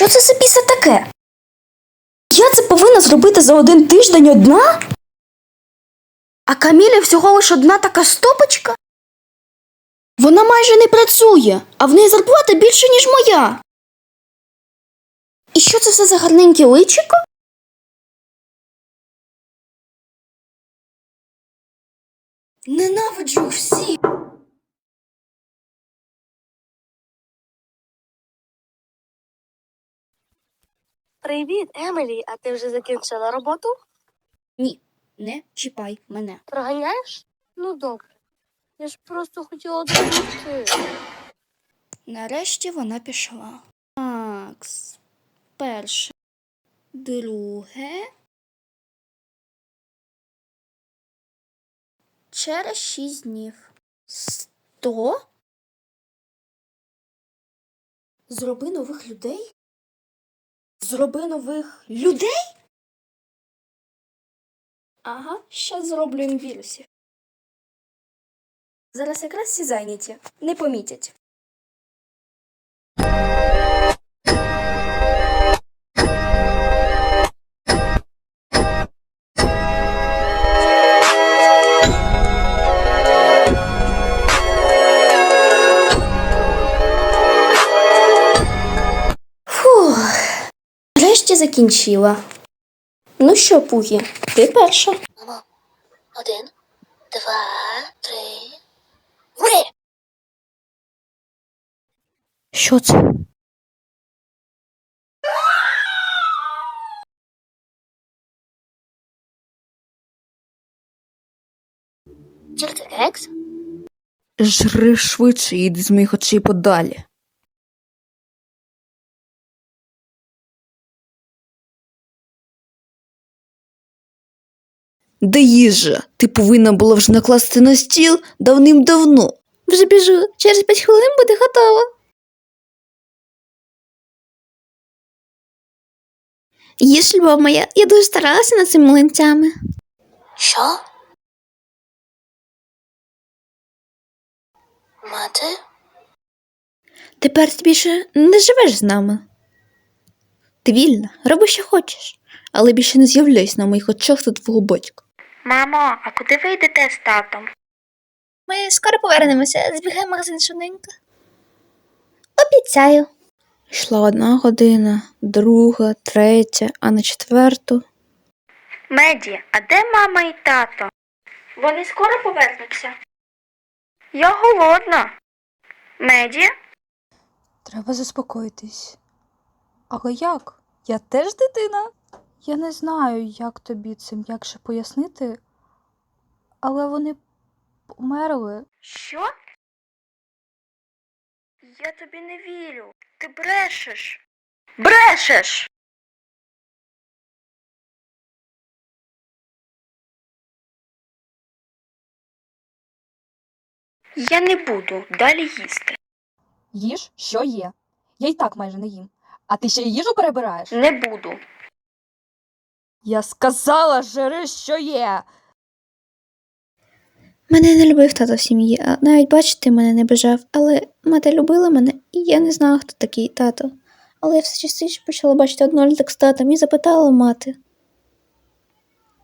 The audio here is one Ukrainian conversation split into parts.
Що це за біса таке? Я це повинна зробити за один тиждень одна? А Камілі всього лиш одна така стопочка? Вона майже не працює, а в неї зарплата більше, ніж моя. І що це все за гарненьке личико? Ненавиджу всі. Привіт, Емілі, а ти вже закінчила роботу? Ні, не чіпай мене. Проганяєш? Ну добре. Я ж просто хотіла допомогти. Нарешті вона пішла. Макс. Перше. Друге. Через шість днів. Сто? Зроби нових людей? Зроби нових людей? Ага, ще зроблю їм вірусів. Зараз якраз всі зайняті. Не помітять. Нарешті закінчила. Ну що, Пугі, ти перша. Мамо, один, два, три. Ври! Що це? Кекс? Жри швидше і йди з моїх очей подалі. Де їжа? Ти повинна була вже накласти на стіл давним-давно. Вже біжу, через п'ять хвилин буде готова. Їж, любов моя, я дуже старалася над цими млинцями. Що? Мати? Тепер ти більше не живеш з нами. Ти вільна, роби, що хочеш, але більше не з'являйся на моїх очах за твого батька. Мамо, а куди ви йдете з татом? Ми скоро повернемося, збігай в магазин швиденько. Обіцяю. Йшла одна година, друга, третя, а на четверту. Меді, а де мама і тато? Вони скоро повернуться. Я голодна. Меді? Треба заспокоїтись. Але як? Я теж дитина. Я не знаю, як тобі це м'якше пояснити, але вони померли. Що? Я тобі не вірю. Ти брешеш. Брешеш. Я не буду далі їсти. Їж, що є. Я й так майже не їм. А ти ще й їжу перебираєш? Не буду. Я сказала, жири, що є. Мене не любив тато в сім'ї, а навіть бачити мене не бажав, але мати любила мене, і я не знала, хто такий тато. Але я все частіше почала бачити одноліток з татом і запитала мати.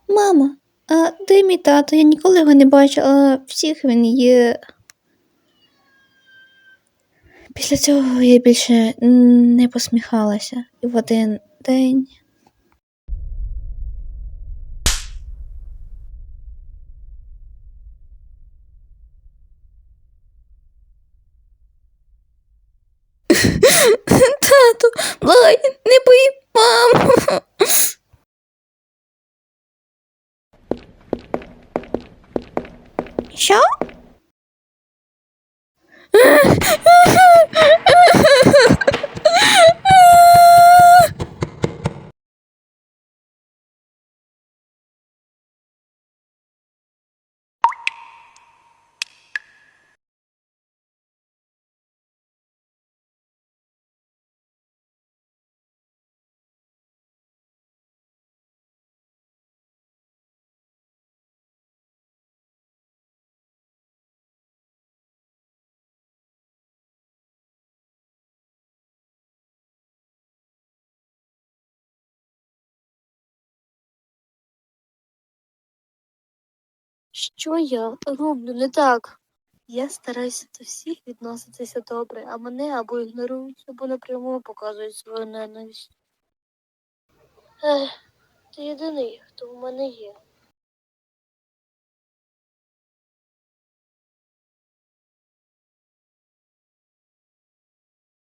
Мама, а де мій тато? Я ніколи його не бачила, всіх він є. Після цього я більше не посміхалася, і в один день. Тату, благай, не бий Що я роблю не так? Я стараюся до всіх відноситися добре, а мене або ігнорують, або напряму показують свою ненависть. Ех, ти єдиний, хто в мене є.